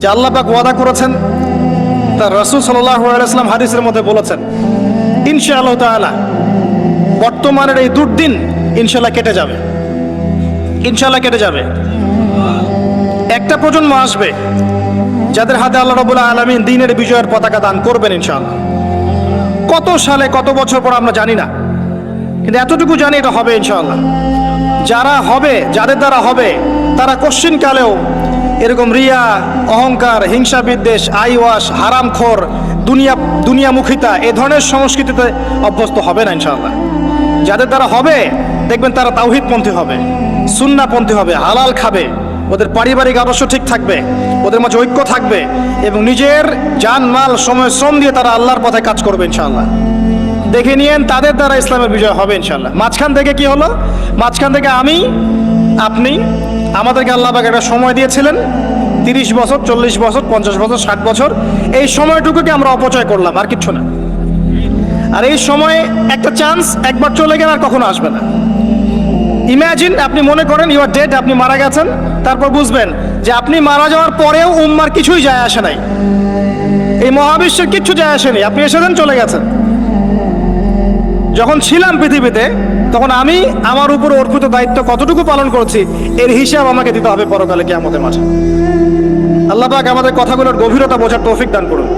যে আল্লাহ পাক ওয়াদা করেছেন, তার রসুল সাল্লাম হাদিসের মধ্যে বলেছেন, ইনশাআল্লাহ তাআলা বর্তমানের এই দুর্দিন ইনশাল্লাহ কেটে যাবে। ইনশাল্লাহ কেটে যাবে। একটা প্রজন্ম আসবে যাদের হাতে আল্লাহ রবুল্লাহ আলমিন দিনের বিজয়ের পতাকা দান করবেন ইনশাআল্লাহ। কত সালে, কত বছর পর আমরা জানি না, কিন্তু এতটুকু জানি এটা হবে ইনশাআল্লাহ। যারা হবে, যাদের দ্বারা হবে, তারা কোশ্চিন কালেও এরকম রিয়া, অহংকার, হিংসা বিদ্বেষ, আইওয়াস, হারামখোর, দুনিয়া, দুনিয়ামুখিতা, এ ধরনের সংস্কৃতিতে অভ্যস্ত হবে না ইনশাআল্লাহ। যাদের দ্বারা হবে, দেখবেন তারা তাওহিদপন্থী হবে, সুন্নাপন্থী হবে, হালাল খাবে, ওদের পারিবারিক আদর্শ ঠিক থাকবে, ওদের মাঝে ঐক্য থাকবে এবং নিজের জান মাল, সময়, শ্রম দিয়ে তারা আল্লাহর পথে কাজ করবে ইনশাআল্লাহ। দেখে নিয়েন তাদের দ্বারা ইসলামের বিজয় হবে ইনশাল্লাহ মাঝখান থেকে কি হলো? মাঝখান থেকে আমি আপনি আমাদেরকে আল্লাহ পাক একটা সময় দিয়েছিলেন, তিরিশ বছর, চল্লিশ বছর, পঞ্চাশ বছর, ষাট বছর। এই সময়টুকুকে আমরা অপচয় করলাম, আর কিচ্ছু না। আর এই সময়ে একটা চান্স একবার চলে গেলে আর কখনো আসবে না। ইমাজিন আপনি মনে করেন ইউ আর ডেড আপনি মারা গেছেন, তারপর বুঝবেন যে আপনি মারা যাওয়ার পরেও উম্মার কিছুই যায় আসে নাই। এই মহাবিশ্বের কিচ্ছু যায় আসেনি আপনি এসেছেন, চলে গেছেন। যখন ছিলাম পৃথিবীতে তখন আমি আমার উপর অর্পিত দায়িত্ব কতটুকু পালন করছি, এর হিসাব আমাকে দিতে হবে পরকালে কে আমাদের মাঠে। আল্লাহ পাক আমাদের কথাগুলোর গভীরতা বোঝার তৌফিক দান করুন।